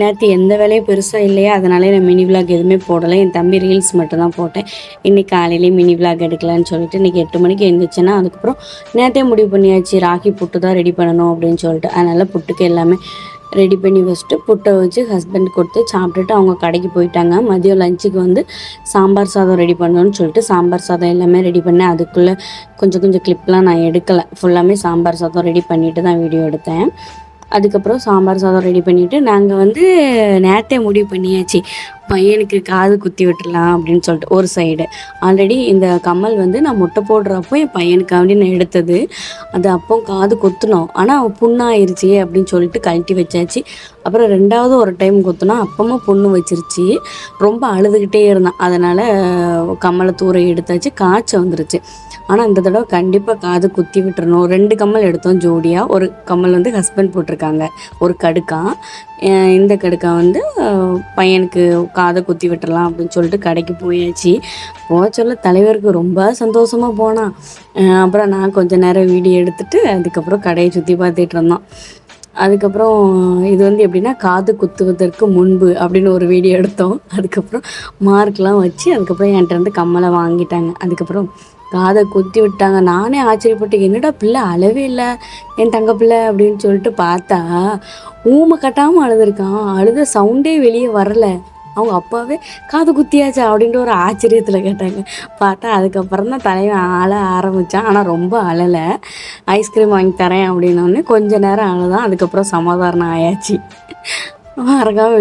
நேற்று எந்த வேலையும் பெருசாக இல்லையா? அதனால நான் மினி விளாக் எதுவுமே போடலை. என் தம்பி ரீல்ஸ் மட்டும்தான் போட்டேன். இன்னைக்கு காலையிலேயே மினி விளாக் எடுக்கலான்னு சொல்லிட்டு இன்றைக்கி எட்டு மணிக்கு எழுந்திரிச்சேன்னா அதுக்கப்புறம் நேற்றே முடிவு பண்ணியாச்சு. ராகி புட்டு தான் ரெடி பண்ணணும் அப்படின்னு சொல்லிட்டு. அதனால் புட்டுக்கு எல்லாமே ரெடி பண்ணி வச்சுட்டு புட்டை வச்சு ஹஸ்பண்ட் கொடுத்து சாப்பிட்டுட்டு அவங்க கடைக்கு போயிட்டாங்க. மதியம் லஞ்சுக்கு வந்து சாம்பார் சாதம் ரெடி பண்ணணும்னு சொல்லிட்டு சாம்பார் சாதம் எல்லாமே ரெடி பண்ணேன். அதுக்குள்ளே கொஞ்சம் கொஞ்சம் கிளிப்லாம் நான் எடுக்கலை. ஃபுல்லாமே சாம்பார் சாதம் ரெடி பண்ணிட்டு தான் வீடியோ எடுத்தேன். அதுக்கப்புறம் சாம்பார் சாதம் ரெடி பண்ணிவிட்டு நாங்கள் வந்து நேரத்தே முடிவு பண்ணியாச்சு. பையனுக்கு காது குத்தி விட்டுலாம் அப்படின்னு சொல்லிட்டு ஒரு சைடு ஆல்ரெடி இந்த கம்மல் வந்து நான் முட்டை போடுறப்போ என் பையனுக்காண்டி நான் எடுத்தது. அது அப்போ காது கொத்துனோம். ஆனால் புண்ணாயிருச்சு அப்படின்னு சொல்லிட்டு கழட்டி வச்சாச்சு. அப்புறம் ரெண்டாவது ஒரு டைம் கொத்துனா அப்பமும் புண்ணு வச்சிருச்சு. ரொம்ப அழுதுகிட்டே இருந்தான். அதனால் கம்மலை தூர எடுத்தாச்சு. காய்ச்சல் வந்துருச்சு. ஆனால் இந்த தடவை கண்டிப்பாக காது குத்தி விட்டுறணும். ரெண்டு கம்மல் எடுத்தோம் ஜோடியாக ஒரு கம்மல் வந்து ஹஸ்பண்ட் போட்டிருக்காங்க. ஒரு கடுக்கா. இந்த கடுக்கா வந்து பையனுக்கு காதை குத்தி விட்டுறலாம் அப்படின்னு சொல்லிட்டு கடைக்கு போயாச்சு. போக சொல்ல தலைவருக்கு ரொம்ப சந்தோஷமாக போனான் அப்புறம் நான் கொஞ்ச நேரம் வீடியோ எடுத்துட்டு அதுக்கப்புறம் கடையை சுற்றி பார்த்துட்டு இருந்தோம். அதுக்கப்புறம் இது வந்து எப்படின்னா காது குத்துவதற்கு முன்பு அப்படின்னு ஒரு வீடியோ எடுத்தோம். அதுக்கப்புறம் மார்க்லாம் வச்சு அதுக்கப்புறம் என்கிட்ட இருந்து கம்மலை வாங்கிட்டாங்க. அதுக்கப்புறம் காதை குத்தி விட்டாங்க. நானே ஆச்சரியப்பட்டு என்னடா பிள்ளை அழவே இல்லை. என் தங்க பிள்ளை அப்படின்னு சொல்லிட்டு பார்த்தா ஊமை கட்டாமல் அழுதுருக்கான். அழுத சவுண்டே வெளியே வரலை. அவங்க அப்பாவே காது குத்தியாச்சா? அப்படின்ட்டு ஒரு ஆச்சரியத்தில் கேட்டாங்க. பார்த்தா அதுக்கப்புறம் தான் தலைவன் அழ ஆரம்பித்தான் ஆனால் ரொம்ப அழலை. ஐஸ்கிரீம் வாங்கி தரேன் அப்படின்னோடனே கொஞ்ச நேரம் அழுதான். அதுக்கப்புறம் சமாதானம் ஆயாச்சு. மறக்காம